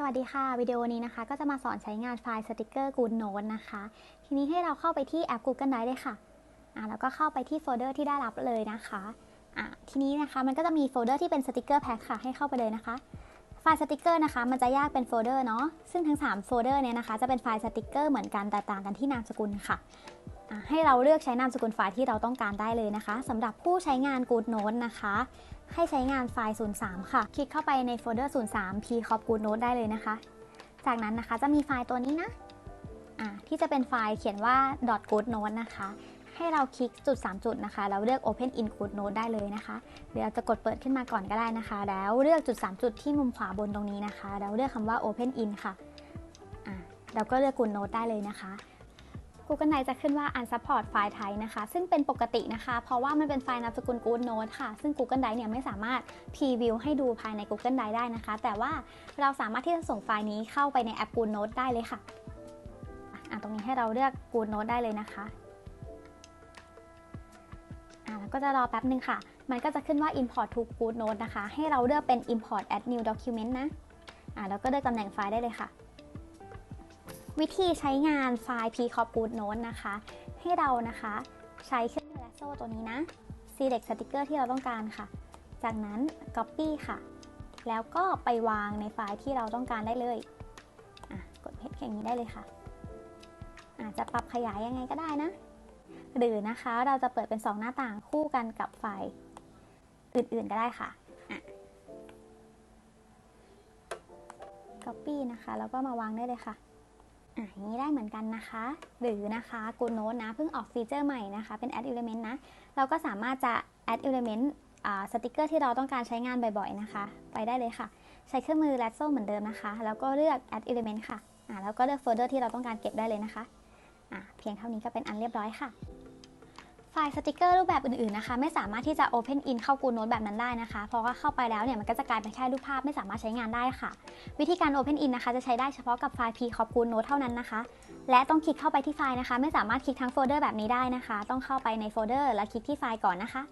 สวัสดีค่ะ วิดีโอนี้นะคะ ก็จะมาสอนใช้งานไฟล์สติกเกอร์ Good Note นะคะ ทีนี้ให้เราเข้าไปที่แอป Google Drive เลยค่ะอ่าแล้วก็เข้าไปที่โฟลเดอร์ที่ได้รับเลยนะคะอ่าทีนี้นะคะมันก็จะมีโฟลเดอร์ที่เป็นสติกเกอร์แพ็คค่ะให้เข้าไปเลยนะคะ ไฟล์สติกเกอร์นะคะ มันจะแยกเป็นโฟลเดอร์เนาะซึ่งทั้ง 3 โฟลเดอร์เนี่ยนะคะจะเป็นไฟล์สติกเกอร์เหมือนกันแต่ต่างกันที่นามสกุลค่ะ ให้เราเลือกใช้นามสกุลไฟล์ที่เราต้องการได้เลยนะคะสำหรับผู้ใช้งาน Good Note นะคะ ให้ใช้งานไฟล์ 03 ค่ะ คลิกเข้าไปในโฟลเดอร์ 03 p c o p Good Note ได้เลยนะคะ จากนั้นนะคะจะมีไฟล์ตัวนี้นะะที่จะเป็นไฟล์เขียนว่า .good note นะคะ ให้เราคลิกจุด 3 จุดนะคะ แล้วเลือก open in good note ได้เลยนะคะ เดี๋ยวจะกดเปิดขึ้นมาก่อนก็ได้นะคะ แล้วเลือกจุด 3 จุดที่มุมขวาบนตรงนี้นะคะ แล้วเลือกคำว่า open in ค่ะอะแล้วก็เลือก good note ได้เลยนะคะ Google Drive จะขึ้นว่า unsupport ไฟล์ไทยนะคะ ซึ่งเป็นปกตินะคะ เพราะว่ามันเป็นไฟล์นามสกุล Good Note ค่ะ ซึ่ง Google Drive เนี่ยไม่สามารถ preview ให้ดูภายใน Google Drive ได้นะคะ แต่ว่าเราสามารถที่จะส่งไฟล์นี้เข้าไปในแอป Good Note ได้เลยค่ะอะตรงนี้ให้เราเลือก Good Note ได้เลยนะคะอะแล้วก็จะรอแป๊บนึงค่ะ มันก็จะขึ้นว่า import to Good Note นะคะ ให้เราเลือกเป็น import add new document นะอะแล้วก็เลือกตำแหน่งไฟล์ได้เลยค่ะ วิธีใช้งานไฟล์ p c o p Good Note นะคะ ให้เรานะคะใช้เครื่องมือ lasso ตัวนี้นะ select sticker ที่เราต้องการค่ะ จากนั้น copy ค่ะ แล้วก็ไปวางในไฟล์ที่เราต้องการได้เลยกดเพชรอย่างนี้ได้เลยค่ะ อาจจะปรับขยายยังไงก็ได้นะ หรือนะคะเราจะเปิดเป็น 2 หน้าต่างคู่กันกับไฟล์อื่นๆก็ได้ค่ะ copy นะคะ แล้วก็มาวางได้เลยค่ะ อย่างนี้ได้เหมือนกันนะคะ หรือนะคะ Good Note นะเพิ่งออกฟีเจอร์ใหม่นะคะ เป็น Add Element นะ เราก็สามารถจะ Add Element สติกเกอร์ที่เราต้องการใช้งานบ่อยๆนะคะ ไปได้เลยค่ะ ใช้เครื่องมือ Lasso เหมือนเดิมนะคะ แล้วก็เลือก Add Element ค่ะแล้วก็เลือกโฟลเดอร์ที่เราต้องการเก็บได้เลยนะคะเพียงเท่านี้ก็เป็นอันเรียบร้อยค่ะ ไฟล์สติกเกอร์รูปแบบอื่นๆนะคะ ไม่สามารถที่จะ Open in เข้า Good Note แบบนั้นได้นะคะ เพราะว่าเข้าไปแล้วเนี่ยมันก็จะกลายเป็นแค่รูปภาพไม่สามารถใช้งานได้ค่ะ วิธีการ Open in นะคะจะใช้ได้เฉพาะกับไฟล์ p c o p Good Note เท่านั้นนะคะ และต้องคลิกเข้าไปที่ไฟล์นะคะ ไม่สามารถคลิกทั้งโฟลเดอร์แบบนี้ได้นะคะ ต้องเข้าไปในโฟลเดอร์และคลิกที่ไฟล์ก่อนนะคะ